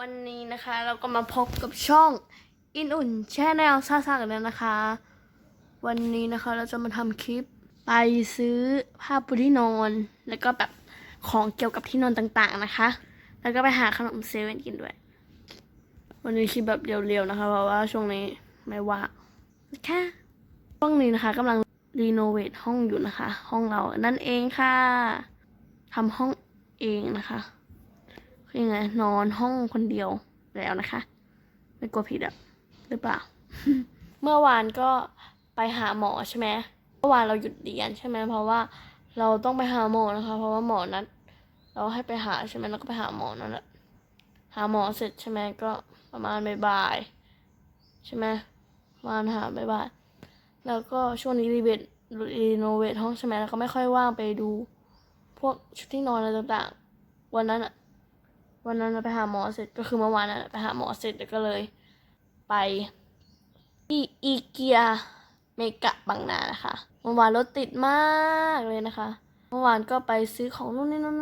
วันนี้นะคะเราก็มาพบกับช่องอินอุ่นแช่แนวซ่าๆกันแล้วนะคะ วันนี้นะคะเราจะมาทำคลิปไปซื้อผ้าปูที่นอน แล้วก็แบบของเกี่ยวกับที่นอนต่างๆนะคะ แล้วก็ไปหาขนมเซเว่นกินด้วย วันนี้คลิปแบบเรียวๆนะคะ เพราะว่าช่วงนี้ไม่ว่างค่ะช่วงนี้นะคะกำลังรีโนเวทห้องอยู่นะคะ ห้องเรานั่นเองค่ะทำห้องเองนะคะ ยังไงนอนห้องคนเดียวแล้วนะคะ ไม่กลัวผิดอะหรือเปล่า เมื่อวานก็ไปหาหมอใช่ไหมเมื่อวานเราหยุดเรียนใช่ไหมเพราะว่าเราต้องไปหาหมอนะคะ เพราะว่าหมอนัดเราให้ไปหาใช่ไหมเราก็ไปหาหมอนั่นแหละหาหมอเสร็จใช่ไหมก็ประมาณบ่ายใช่ไหมประมาณหาบ่ายแล้วก็ช่วงนี้รีเวทรีโนเวทห้องใช่ไหมแล้วก็ไม่ค่อยว่างไปดู พวกชุดที่นอนอะไรต่างๆ วันนั้นอะ วันนั้นเราไปหาหมอเสร็จก็คือเมื่อวานนะไปหาหมอเสร็จแล้วก็เลย ไปที่อีเกียเมกะบางนานะคะเมื่อวานรถติดมากเลยนะคะ เมื่อวานก็ไปซื้อของนู่นนี่นั่น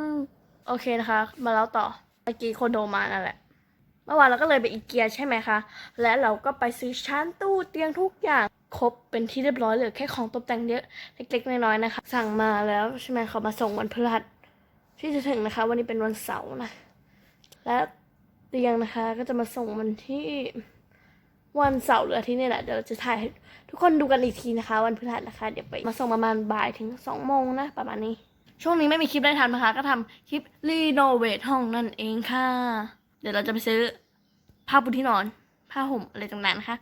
โอเคนะคะ มาแล้วต่อเมื่อกี้โคโดมานั่นแหละเมื่อวานเราก็เลยไปอีเกียใช่ไหมคะ และเราก็ไปซื้อชั้นตู้เตียงทุกอย่างครบเป็นที่เรียบร้อยเหลยแค่ของตกแต่งเยอะเล็กๆน้อยๆนะคะ สั่งมาแล้วใช่ไหมเขามาส่งวันพฤหัสที่จะถึงนะคะ วันนี้เป็นวันเสาร์นะ และเตียงนะคะก็จะมาส่งวันที่วันเสาร์หรืออาทิตย์นี่แหละเดี๋ยวเราจะถ่ายให้ทุกคนดูกันอีกทีนะคะ วันพฤหัสนะคะ เดี๋ยวไปมาส่งประมาณบ่ายถึงสองโมงนะประมาณนี้ ช่วงนี้ไม่มีคลิปได้ทำนะคะ ก็ทำคลิปรีโนเวทห้องนั่นเองค่ะ เดี๋ยวเราจะไปซื้อผ้าปูที่นอน ผ้าห่มอะไรต่างๆนะคะ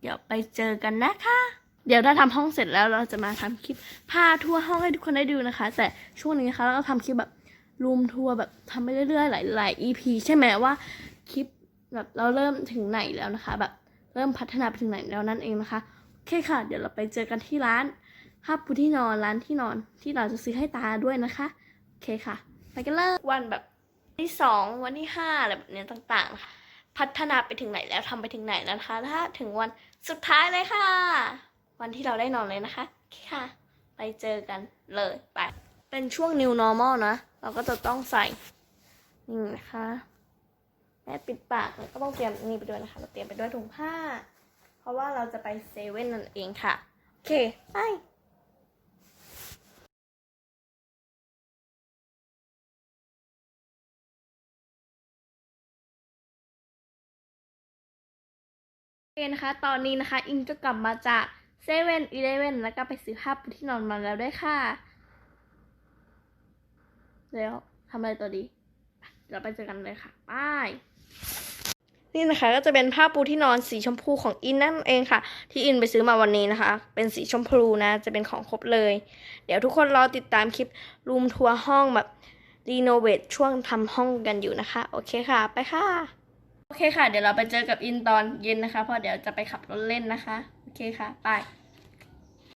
เดี๋ยวไปเจอกันนะคะ เดี๋ยวถ้าทำห้องเสร็จแล้วเราจะมาทำคลิปพาทัวร์ห้องให้ทุกคนได้ดูนะคะ แต่ช่วงนี้นะคะเราก็ทำคลิปแบบ รูมทัวร์แบบทำไปเรื่อยๆ หลายๆ EP ใช่ไหมว่าคลิปแบบเราเริ่มถึงไหนแล้วนะคะ แบบเริ่มพัฒนาไปถึงไหนแล้วนั่นเองนะคะโอเคค่ะ เดี๋ยวเราไปเจอกันที่ร้านผ้าปูที่นอนร้านที่นอนที่เราจะซื้อให้ตาด้วยนะคะโอเคค่ะ ไปกันเลยวันแบบที่สองวันที่ห้าอะไรแบบเนี้ยต่างๆนะคะพัฒนาไปถึงไหนแล้วทำไปถึงไหนแล้วนะคะ ถ้าถึงวันสุดท้ายเลยค่ะ วันที่เราได้นอนเลยนะคะคค่ะ ไปเจอกันเลยไปเป็นช่วง new normal นะ เราก็จะต้องใส่นี่นะคะแม่ปิดปากแล้วก็ต้องเตรียมนี่ไปด้วยนะคะ เราเตรียมไปด้วยถุงผ้า เพราะว่าเราจะไปเซเว่นนั่นเองค่ะ โอเค ไปโอเคนะคะ ตอนนี้นะคะ อิงก็กลับมาจากเซเว่นอีเลเว่นแล้วก็ไปซื้อผ้าปูที่นอนมาแล้วด้วยค่ะ แล้วทำอะไรตัวดีเดี๋ยวไปเจอกันเลยค่ะบายนี่นะคะก็จะเป็นผ้าปูที่นอนสีชมพูของอินนั่นเองค่ะ ที่อินไปซื้อมาวันนี้นะคะ เป็นสีชมพูนะจะเป็นของครบเลย เดี๋ยวทุกคนรอติดตามคลิปรูมทัวร์ห้องแบบรีโนเวทช่วงทำห้องกันอยู่นะคะ โอเคค่ะ ไปค่ะ โอเคค่ะ เดี๋ยวเราไปเจอกับอินตอนเย็นนะคะเพราะเดี๋ยวจะไปขับรถเล่นนะคะ โอเคค่ะ ไป